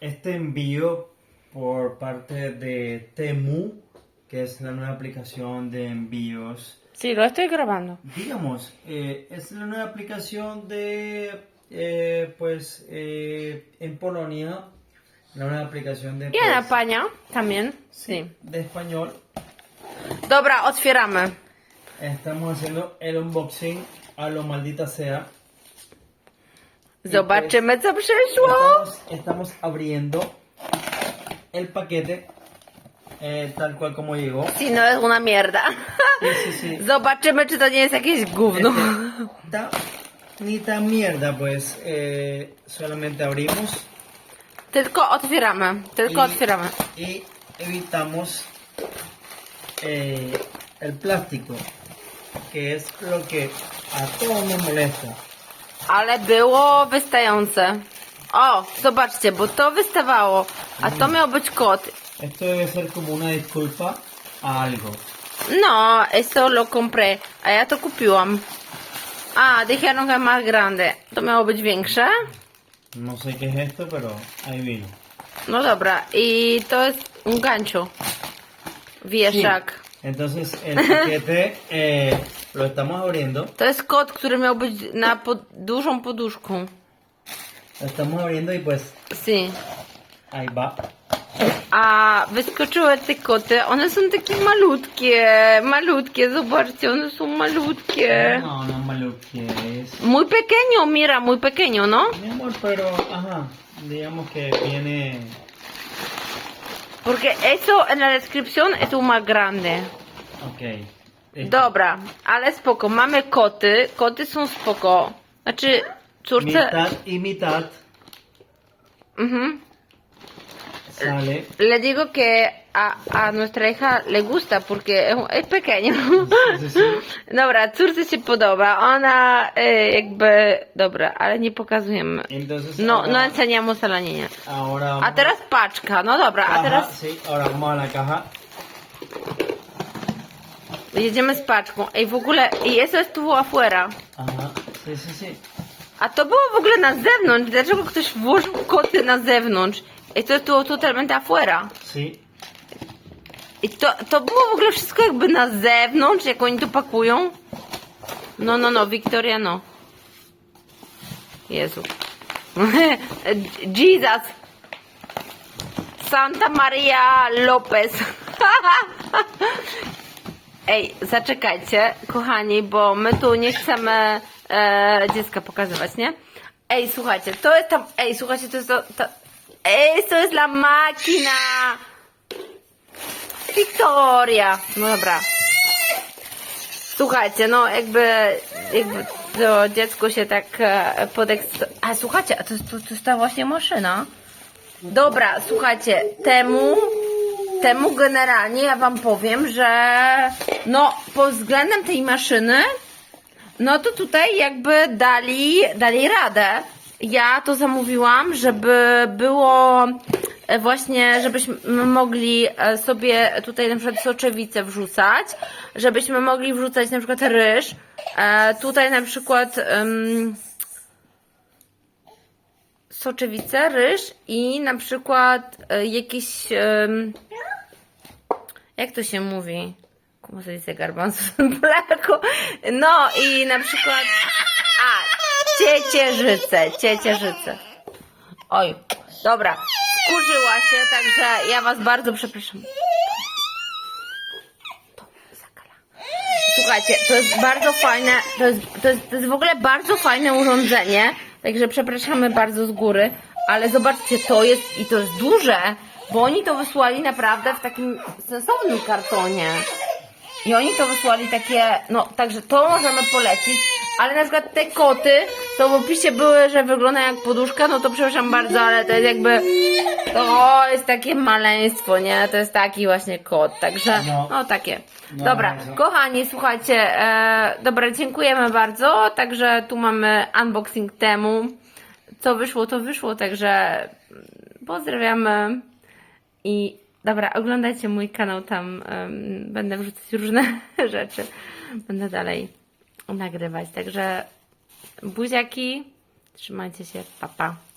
este envío por parte de Temu, que es la nueva aplicación de envíos. Sí, lo estoy grabando. Digamos, eh, es la nueva aplicación de, eh, pues, eh, en Polonia, la nueva aplicación de, I en pues, España también. Sí. de español. Dobra, otwieramy. Estamos haciendo el unboxing a lo maldita sea. Zobaczymy, co przyszło. Estamos, estamos abriendo el paquete eh, tal cual como llegó. Si no es una mierda. Sí, sí, sí. Zobaczymy, czy to nie jest jakieś gówno. Este, ta- ni tan mierda, pues eh, solamente abrimos Tylko otwieramy. Tylko y- otwieramy. y evitamos eh, el plástico, que es lo que a todos nos molesta. Ale było wystające. O, zobaczcie, bo to wystawało, a to miał być kot. Esto debe ser como una disculpa a algo. No, eso lo compré, a ja to kupiłam. A, dijeron que es más grande. To miało być większe? No sé qué es esto, pero ahí vino. No dobra, i to jest un gancho. Wieszak. Entonces el paquete eh, lo estamos abriendo. To jest kot, który miał być na pod dużą poduszką. Lo estamos abriendo y pues Si. ahí va. A wyskoczyły te koty, one są takie malutkie, malutkie, zobaczcie, one są malutkie. No, no malo que es. Muy pequeño, mira, muy pequeño, ¿no? Mi amor, pero ajá, digamos que viene. Porque eso en la descripción es un más grande. Ok. Dobra, ale spoko, mamy koty, koty są spoko. Znaczy, córce... Mitad y mitad Mhm. sale. Le digo que a, a nuestra hija le gusta porque es, es pequeño. Sí, sí, sí. Dobra, córce się podoba. Ona e, jakby... Dobra, ale nie pokazujemy. Entonces. No, ahora, no enseñamos a la niña. Ahora vamos A teraz paczka, no dobra, a caja, teraz Sí, ahora vamos a la caja. Jedziemy z paczką. Ej, w ogóle, i eso estuvo afuera. Ajá. Sí, sí, sí. A to było w ogóle na zewnątrz. Dlaczego ktoś włożył koty na zewnątrz? Ej, to estuvo totalmente afuera. Sí. I to, to było w ogóle wszystko jakby na zewnątrz, jak oni to pakują. No, no, no, Wiktoria, no. Jezu. Jesus. Santa Maria Lopez. Ej, zaczekajcie, kochani, bo my tu nie chcemy e, dziecka pokazywać, nie? Ej, słuchajcie, to jest tam, ej, słuchajcie, to jest to, to ej, to jest la máquina. Wiktoria. No dobra. Słuchajcie, no jakby, jakby to dziecko się tak e. A słuchajcie, a to, to, to jest ta właśnie maszyna. Dobra, słuchajcie, temu, temu generalnie ja wam powiem, że no pod względem tej maszyny, no to tutaj jakby dali, dali radę. Ja to zamówiłam, żeby było e, właśnie, żebyśmy mogli e, sobie tutaj na przykład soczewicę wrzucać, żebyśmy mogli wrzucać na przykład ryż, e, tutaj na przykład em, soczewicę, ryż i na przykład jakieś em, jak to się mówi? ¿Cómo se dice garbanzos en polaco? No i na przykład a, ciecierzyce, ciecierzyce. Oj, dobra, skurzyła się, także ja was bardzo przepraszam. Słuchajcie, to jest bardzo fajne, to jest, to, jest, to jest w ogóle bardzo fajne urządzenie, także przepraszamy bardzo z góry, ale zobaczcie, to jest i to jest duże, bo oni to wysłali naprawdę w takim sensownym kartonie. I oni to wysłali takie, no także to możemy polecić, ale na przykład te koty, to w opisie były, że wyglądają jak poduszka, no to przepraszam bardzo, ale to jest jakby, to jest takie maleństwo, nie? To jest taki właśnie kot, także, No. no takie. No, Dobra, bardzo. kochani, słuchajcie, e, dobra, dziękujemy bardzo, także tu mamy unboxing temu. Co wyszło, to wyszło, także pozdrawiamy i dobra, oglądajcie mój kanał, tam em, będę wrzucać różne rzeczy, będę dalej nagrywać, także buziaki, trzymajcie się, papa. Pa.